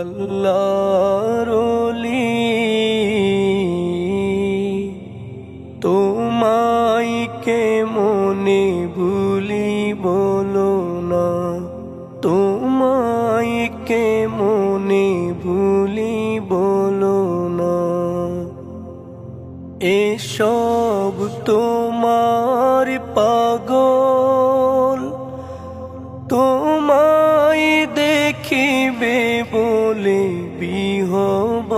আল্লাহরলি তোমায় কে মনে ভুলি বলো না। তোমায় কে মনে ভুলি বলো না। এসব তোমার পাগল। তোমায় দেখিবে বলে বিহব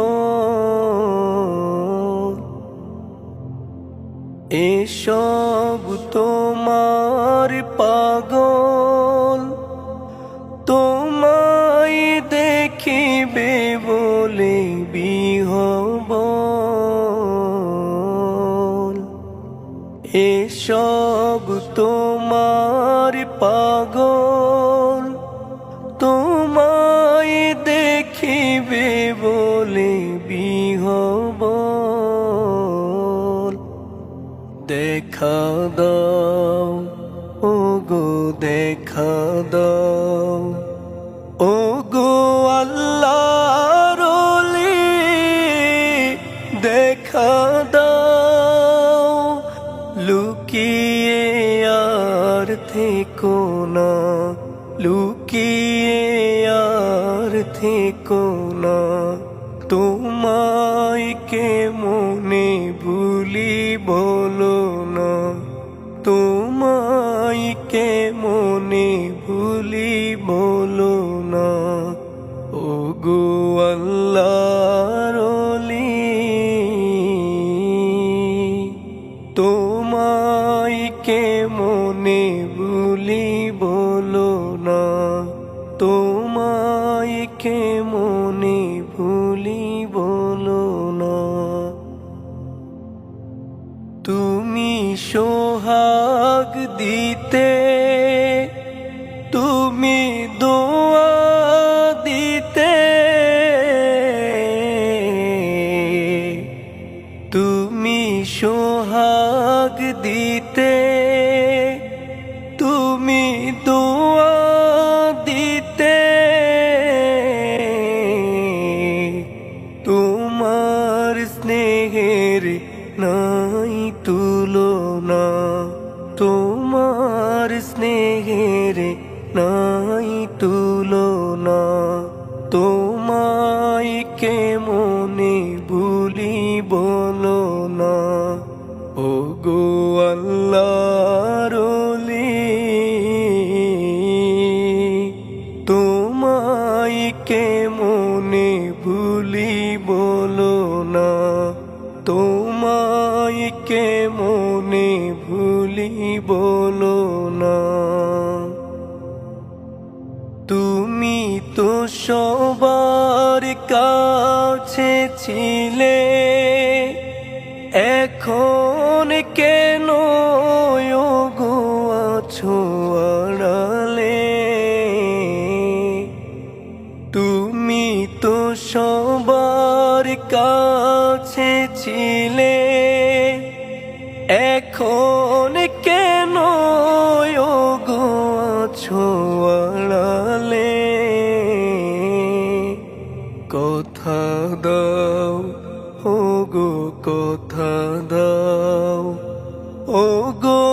এসব তোমার পাগল তোমায় দেখিবে বলে বিহব। এসব তোমার পাগল তোমায় দেখিবে বলে বিহব দেখা দাও ও গো দেখা দাও ও গো আল্লাহ দেখা দাও। লুকিয়ে আর থেকো না, লুকিয়ে থেকো না। তোমায় কে মনে ভুলি বলো না। তোমায় কে মনে ভুলি বলো না। ও গো আল্লাহর তোমায় কে মনে ভুলি বলো তোমায় কে মনে ভুলি বলো না? তুমি সোহাগ দিতে, তুমি দোয়া দিতে, তুমি সোহাগ দিতে নাই তুলনা, তোমার স্নেহের নাই তুলনা, তোমায় কে মনে ভুলি বলো না? ও গো আল্লাহর তোমায় কে মনে ভুলি বলো না? তোমায় কে মনে ভুলি বলো না। তুমি তো সবার কাছে ছিলে, এখন কেন গো আছো? ছিলে এখন কেন ছোয়ালে কথা দাও ও গো কথা দাও ও গো